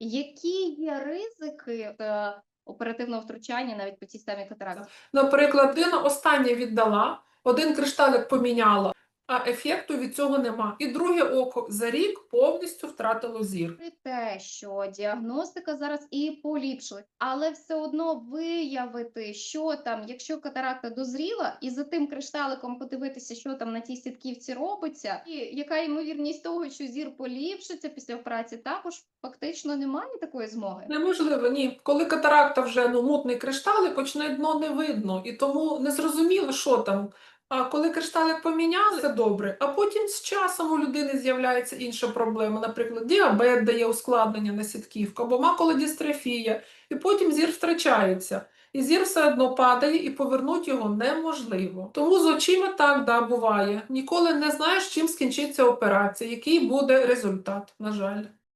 Які є ризики е, оперативного втручання навіть по цій самій катаракті? Наприклад, людина останнє віддала, один кришталик поміняла, а ефекту від цього нема. І друге око за рік повністю втратило зір. При те, що діагностика зараз і поліпшилась, але все одно виявити, що там, якщо катаракта дозріла, і за тим кришталиком подивитися, що там на тій сітківці робиться, і яка ймовірність того, що зір поліпшиться після операції, також фактично немає такої змоги. Неможливо, ні. Коли катаракта вже ну, мутний кришталик, очне дно не видно, і тому не зрозуміло, що там. А коли кришталик поміняли, це добре. А потім з часом у людини з'являється інша проблема. Наприклад, діабет дає ускладнення на сітківку, або макулодистрофія, і потім зір втрачається. І зір все одно падає, і повернути його неможливо. Тому з очима так да, буває. Ніколи не знаєш, чим скінчиться операція, який буде результат, на жаль.